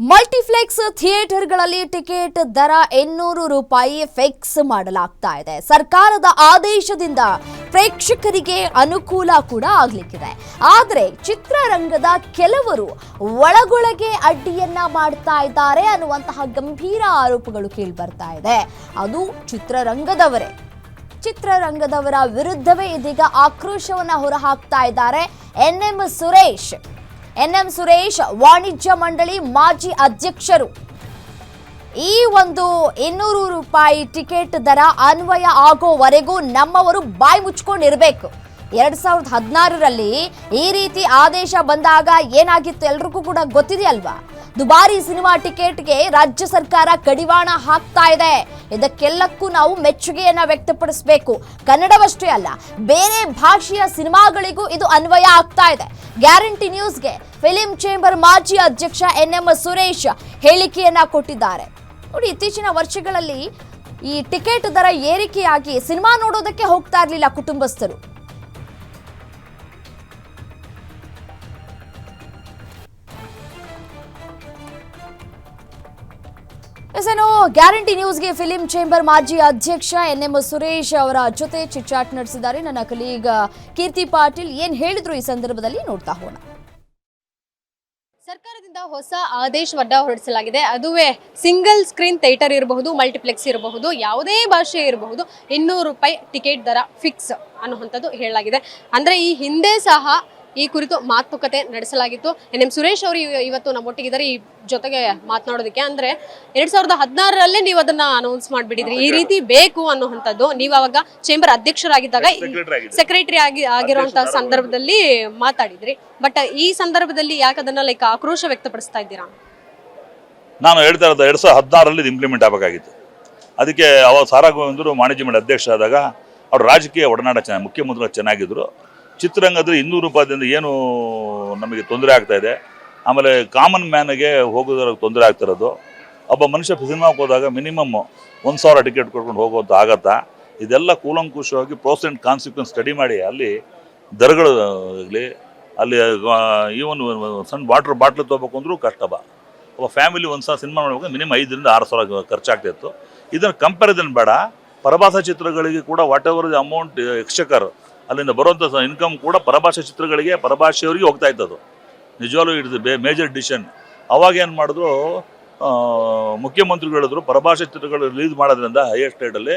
Multiplex ಥಿಯೇಟರ್ಗಳಲ್ಲಿ ticket ದರ ಇನ್ನೂರು ರೂಪಾಯಿ ಫಿಕ್ಸ್ ಮಾಡಲಾಗ್ತಾ ಇದೆ. ಸರ್ಕಾರದ ಆದೇಶದಿಂದ ಪ್ರೇಕ್ಷಕರಿಗೆ ಅನುಕೂಲ ಕೂಡ ಆಗ್ಲಿಕ್ಕಿದೆ. ಆದರೆ ಚಿತ್ರರಂಗದ ಕೆಲವರು ಒಳಗೊಳಗೆ ಅಡ್ಡಿಯನ್ನ ಮಾಡ್ತಾ ಇದ್ದಾರೆ ಅನ್ನುವಂತಹ ಗಂಭೀರ ಆರೋಪಗಳು ಕೇಳಿಬರ್ತಾ ಇದೆ. ಅದು ಚಿತ್ರರಂಗದವರೇ. ಚಿತ್ರರಂಗದವರ ವಿರುದ್ಧವೇ ಇದೀಗ ಆಕ್ರೋಶವನ್ನ ಹೊರಹಾಕ್ತಾ ಇದ್ದಾರೆ N M Suresh. N M Suresh, ವಾಣಿಜ್ಯ ಮಂಡಳಿ ಮಾಜಿ ಅಧ್ಯಕ್ಷರು. ಈ ಒಂದು ಇನ್ನೂರು ರೂಪಾಯಿ ಟಿಕೆಟ್ ದರ ಅನ್ವಯ ಆಗೋವರೆಗೂ ನಮ್ಮವರು ಬಾಯಿ ಮುಚ್ಕೊಂಡಿರಬೇಕು. ಎರಡ್ ಸಾವಿರದ ಹದಿನಾರರಲ್ಲಿ ಈ ರೀತಿ ಆದೇಶ ಬಂದಾಗ ಏನಾಗಿತ್ತು ಎಲ್ರಿಗೂ ಕೂಡ ಗೊತ್ತಿದೆಯಲ್ವಾ? ದುಬಾರಿ ಸಿನಿಮಾ ಟಿಕೆಟ್ಗೆ ರಾಜ್ಯ ಸರ್ಕಾರ ಕಡಿವಾಣ ಹಾಕ್ತಾ ಇದೆ. ಇದಕ್ಕೆಲ್ಲಕ್ಕೂ ನಾವು ಮೆಚ್ಚುಗೆಯನ್ನ ವ್ಯಕ್ತಪಡಿಸಬೇಕು. ಕನ್ನಡವಷ್ಟೇ ಅಲ್ಲ, ಬೇರೆ ಭಾಷೆಯ ಸಿನಿಮಾಗಳಿಗೂ ಇದು ಅನ್ವಯ ಆಗ್ತಾ ಇದೆ. ಗ್ಯಾರಂಟಿ ನ್ಯೂಸ್ಗೆ ಫಿಲಿಂ ಚೇಂಬರ್ ಮಾಜಿ ಅಧ್ಯಕ್ಷ ಎನ್ ಎಂ ಸುರೇಶ್ ಹೇಳಿಕೆಯನ್ನ ಕೊಟ್ಟಿದ್ದಾರೆ. ನೋಡಿ, ಇತ್ತೀಚಿನ ವರ್ಷಗಳಲ್ಲಿ ಈ ಟಿಕೆಟ್ ದರ ಏರಿಕೆಯಾಗಿ ಸಿನಿಮಾ ನೋಡೋದಕ್ಕೆ ಹೋಗ್ತಾ ಇರಲಿಲ್ಲ ಕುಟುಂಬಸ್ಥರು. ಎಸ್ ಏನು ಗ್ಯಾರಂಟಿ ನ್ಯೂಸ್ಗೆ ಫಿಲಿಂ ಚೇಂಬರ್ ಮಾಜಿ ಅಧ್ಯಕ್ಷ ಎನ್ ಎಂ ಸುರೇಶ್ ಅವರ ಜೊತೆ ಚಿಟ್ಚಾಟ್ ನಡೆಸಿದ್ದಾರೆ. ನನ್ನ ಕಲೀಗ ಕೀರ್ತಿ ಪಾಟೀಲ್ ಏನ್ ಹೇಳಿದ್ರು ಈ ಸಂದರ್ಭದಲ್ಲಿ ನೋಡ್ತಾ ಹೋಗೋಣ. ಸರ್ಕಾರದಿಂದ ಹೊಸ ಆದೇಶವನ್ನ ಹೊರಡಿಸಲಾಗಿದೆ. ಅದುವೇ ಸಿಂಗಲ್ ಸ್ಕ್ರೀನ್ ಥಿಯೇಟರ್ ಇರಬಹುದು, ಮಲ್ಟಿಪ್ಲೆಕ್ಸ್ ಇರಬಹುದು, ಯಾವುದೇ ಭಾಷೆ ಇರಬಹುದು, ಇನ್ನೂರು ರೂಪಾಯಿ ಟಿಕೆಟ್ ದರ ಫಿಕ್ಸ್ ಅನ್ನುವಂಥದ್ದು ಹೇಳಲಾಗಿದೆ. ಅಂದ್ರೆ ಈ ಹಿಂದೆ ಸಹ ಈ ಕುರಿತು ಮಾತುಕತೆ ನಡೆಸಲಾಗಿತ್ತು. ಎನ್ ಎಂ ಸುರೇಶ್ ಅವರು ಇವತ್ತು ನಮ್ಮೊಟ್ಟಿಗಿದ್ದಾರೆ ಈ ಜೊತೆಗೆ ಮಾತನಾಡೋದಕ್ಕೆ ಅಂದ್ರೆ ಎರಡ್ ಸಾವಿರದ ಹದಿನಾರರಲ್ಲೇ ನೀವು ಅದನ್ನ ಅನೌನ್ಸ್ ಮಾಡಿಬಿಟ್ಟಿದ್ರಿ. ಈ ರೀತಿ ಬೇಕು ಅನ್ನುವಂಥದ್ದು. ನೀವು ಅವಾಗ ಚೇಂಬರ್ ಅಧ್ಯಕ್ಷರಾಗಿದ್ದಾಗ ಸೆಕ್ರೆಟರಿ ಆಗಿ ಆಗಿರುವಂತಹ ಸಂದರ್ಭದಲ್ಲಿ ಮಾತಾಡಿದ್ರಿ. ಬಟ್ ಈ ಸಂದರ್ಭದಲ್ಲಿ ಯಾಕೆ ಅದನ್ನ ಲೈಕ್ ಆಕ್ರೋಶ ವ್ಯಕ್ತಪಡಿಸ್ತಾ ಇದ್ದೀರಾ? ನಾನು ಹೇಳ್ತಾ ಇರೋದು ಎರಡು ಸಾವಿರದ ಹದಿನಾರರಲ್ಲಿ ಇಂಪ್ಲಿಮೆಂಟ್ ಆಗಬೇಕಾಗಿತ್ತು. ಅದಕ್ಕೆ ಅವಾಗ ಸಾರಾಗೋವಿಂದರು ವಾಣಿಜ್ಯ ಮಂಡಳಿ ಅಧ್ಯಕ್ಷರಾದಾಗ ಆದಾಗ ಅವ್ರ ರಾಜಕೀಯ ಒಡನಾಟ ಚೆನ್ನಾಗಿ ಮುಖ್ಯಮಂತ್ರಿಗಳು ಚೆನ್ನಾಗಿದ್ರು. ಚಿತ್ರರಂಗದಲ್ಲಿ ಇನ್ನೂರು ರೂಪಾಯಿದಿಂದ ಏನು ನಮಗೆ ತೊಂದರೆ ಆಗ್ತಾ ಇದೆ. ಆಮೇಲೆ ಕಾಮನ್ ಮ್ಯಾನಿಗೆ ಹೋಗೋದ್ರ ತೊಂದರೆ ಆಗ್ತಿರೋದು ಒಬ್ಬ ಮನುಷ್ಯ ಸಿನಿಮಾಗೆ ಹೋದಾಗ ಮಿನಿಮಮ್ ಒಂದು ಸಾವಿರ ಟಿಕೆಟ್ ಕೊಟ್ಕೊಂಡು ಹೋಗೋದು ಆಗತ್ತಾ? ಇದೆಲ್ಲ ಕೂಲಂಕುಷವಾಗಿ ಪ್ರೋಸ್ ಆ್ಯಂಡ್ ಕಾನ್ಸಿಕ್ವೆನ್ಸ್ ಸ್ಟಡಿ ಮಾಡಿ ಅಲ್ಲಿ ದರಗಳು ಆಗಲಿ ಅಲ್ಲಿ ಈವನ್ ಸಣ್ಣ ವಾಟ್ರ್ ಬಾಟ್ಲ್ ತೊಗೋಬೇಕು ಅಂದ್ರೂ ಕಷ್ಟ ಬಾ. ಒಬ್ಬ ಫ್ಯಾಮಿಲಿ ಒಂದು ಸಾವಿರ ಸಿನಿಮಾ ನೋಡಬೇಕು ಮಿನಿಮಮ್ ಐದರಿಂದ ಆರು ಸಾವಿರ ಖರ್ಚಾಗ್ತಿತ್ತು ಇದನ್ನು ಕಂಪ್ಯಾರಿಸನ್ ಬೇಡ. ಪರಭಾಷಾ ಚಿತ್ರಗಳಿಗೆ ಕೂಡ ವಾಟ್ ಎವರ್ ಅಮೌಂಟ್ ಎಕ್ಸ್ಚಕರ್ ಅಲ್ಲಿಂದ ಬರುವಂಥ ಇನ್ಕಮ್ ಕೂಡ ಪರಭಾಷೆ ಚಿತ್ರಗಳಿಗೆ, ಪರಭಾಷೆಯವರಿಗೆ ಹೋಗ್ತಾ ಇದ್ದದು ನಿಜವಾಗ್ಲೂ ಇಡ್ದು ಬೇ ಮೇಜರ್ ಡಿಸಿಷನ್ ಅವಾಗ ಏನು ಮಾಡಿದ್ರು ಮುಖ್ಯಮಂತ್ರಿಗಳು ಹೇಳಿದ್ರು, ಪರಭಾಷೆ ಚಿತ್ರಗಳು ರಿಲೀಸ್ ಮಾಡೋದ್ರಿಂದ ಹೈಯೆಸ್ಟ್ ಸ್ಟೇಟಲ್ಲಿ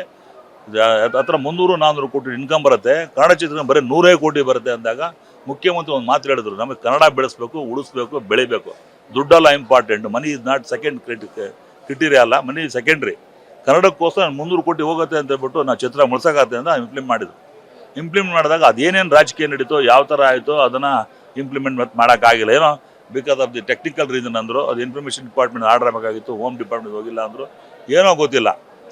ಹತ್ರ ಮುನ್ನೂರು ನಾನ್ನೂರು ಕೋಟಿ ಇನ್ಕಮ್ ಬರುತ್ತೆ. ಕನ್ನಡ ಚಿತ್ರ ಬರೀ ನೂರೇ ಕೋಟಿ ಬರುತ್ತೆ ಅಂದಾಗ ಮುಖ್ಯಮಂತ್ರಿ ಒಂದು ಮಾತು ಹೇಳಿದ್ರು, ನಮಗೆ ಕನ್ನಡ ಬೆಳೆಸ್ಬೇಕು, ಉಳಿಸ್ಬೇಕು, ಬೆಳಿಬೇಕು. ದುಡ್ಡೆಲ್ಲ important money is not second criteria ಅಲ್ಲ ಮನಿ ಸೆಕೆಂಡ್ರಿ ಕನ್ನಡಕ್ಕೋಸ್ಕರ ಮುನ್ನೂರು ಕೋಟಿ ಹೋಗುತ್ತೆ ಅಂತ ಹೇಳ್ಬಿಟ್ಟು ನಾವು ಚಿತ್ರ ಮುಳ್ಸೋಕತ್ತೆ ಅಂತ ಇಂಪ್ಲಿಮೆಂಟ್ ಮಾಡಿದ್ರು. ಇಂಪ್ಲಿಮೆಂಟ್ ಮಾಡಿದಾಗ ಅದೇನೇನು ರಾಜಕೀಯ ನಡೀತೋ, ಯಾವ ಥರ ಆಯಿತು ಅದನ್ನು ಇಂಪ್ಲಿಮೆಂಟ್ ಮಾಡೋಕ್ಕಾಗಿಲ್ಲ. ಏನೋ because of the technical reason ಅಂದರು, ಅದು ಇನ್ಫಾರ್ಮೇಷನ್ ಡಿಪಾರ್ಟ್ಮೆಂಟ್ ಆರ್ಡರ್ ಆಗಬೇಕಾಗಿತ್ತು ಹೋಮ್ ಡಿಪಾರ್ಟ್ಮೆಂಟ್ ಹೋಗಿಲ್ಲ ಅಂದರು, ಏನೋ ಗೊತ್ತಿಲ್ಲ.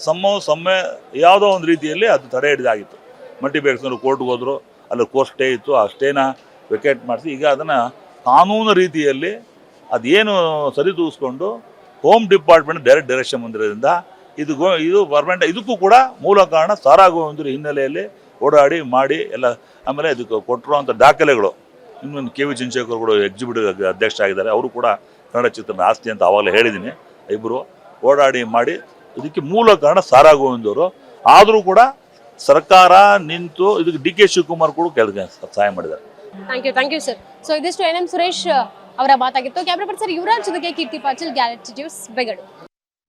ಸಮ್ಮ, ಸೊಮ್ಮೆ ಯಾವುದೋ ಒಂದು ರೀತಿಯಲ್ಲಿ ಅದು ತಡೆ ಹಿಡಿದಾಗಿತ್ತು. ಮಲ್ಟಿಪ್ಲೆಕ್ಸ್ನವರು ಕೋರ್ಟ್ಗೆ ಹೋದರು, ಅಲ್ಲಿ ಕೋರ್ಟ್ ಸ್ಟೇ ಇತ್ತು, ಆ ಸ್ಟೇನ ವೆಕೇಟ್ ಮಾಡಿಸಿ, ಈಗ ಅದನ್ನು ಕಾನೂನು ರೀತಿಯಲ್ಲಿ ಅದೇನು ಸರಿದೂಗಿಸ್ಕೊಂಡು ಹೋಮ್ ಡಿಪಾರ್ಟ್ಮೆಂಟ್ ಡೈರೆಕ್ಟ್ ಡೈರೆಕ್ಷನ್ ಬಂದಿರೋದ್ರಿಂದ ಇದು ಇದು ಪರ್ಮನೆಂಟ್ ಇದಕ್ಕೂ ಕೂಡ ಮೂಲ ಕಾರಣ ಸಾರಾಗೋ ಹಿನ್ನೆಲೆಯಲ್ಲಿ ಓಡಾಡಿ, ಮಾಡಿ, ಎಲ್ಲ. ಆಮೇಲೆ ಇದಕ್ಕೆ ಕೊಟ್ಟಿರುವಂಥ ದಾಖಲೆಗಳು. ಇನ್ನೊಂದು ಕೆ ವಿ ಚಂದ್ರಶೇಖರ್ ಕೂಡ ಎಕ್ಸಿಬಿಟಿವ್ ಅಧ್ಯಕ್ಷ ಆಗಿದ್ದಾರೆ. ಅವರು ಕೂಡ ಕನ್ನಡ ಚಿತ್ರದ ಆಸ್ತಿ ಅಂತ ಆವಾಗಲೇ ಹೇಳಿದ್ದೀನಿ. ಇಬ್ಬರು ಓಡಾಡಿ, ಮಾಡಿ, ಇದಕ್ಕೆ ಮೂಲ ಕಾರಣ ಸಾರಾಗೋವಿಂದವರು. ಆದರೂ ಕೂಡ ಸರ್ಕಾರ ನಿಂತು ಇದಕ್ಕೆ ಡಿ ಕೆ ಶಿವಕುಮಾರ್ ಕೂಡ ಕೆಲಸ ಸಹಾಯ ಮಾಡಿದ್ದಾರೆ. Thank you thank you sir so ಇದಿಷ್ಟು ಎನ್ ಎಂ ಸುರೇಶ್ ಅವರ ಮಾತಾಗಿತ್ತು. ಕ್ಯಾಮ್ರಾ ಪರ್ಸನ್ ಯುವರಾಜ್ ಜೊತೆಗೆ ಕೀರ್ತಿ ಪಾಚಲ್ ಗ್ಯಾರಂಟಿ ಜ್ಯೂಸ್ ಬೆಂಗಳೂರು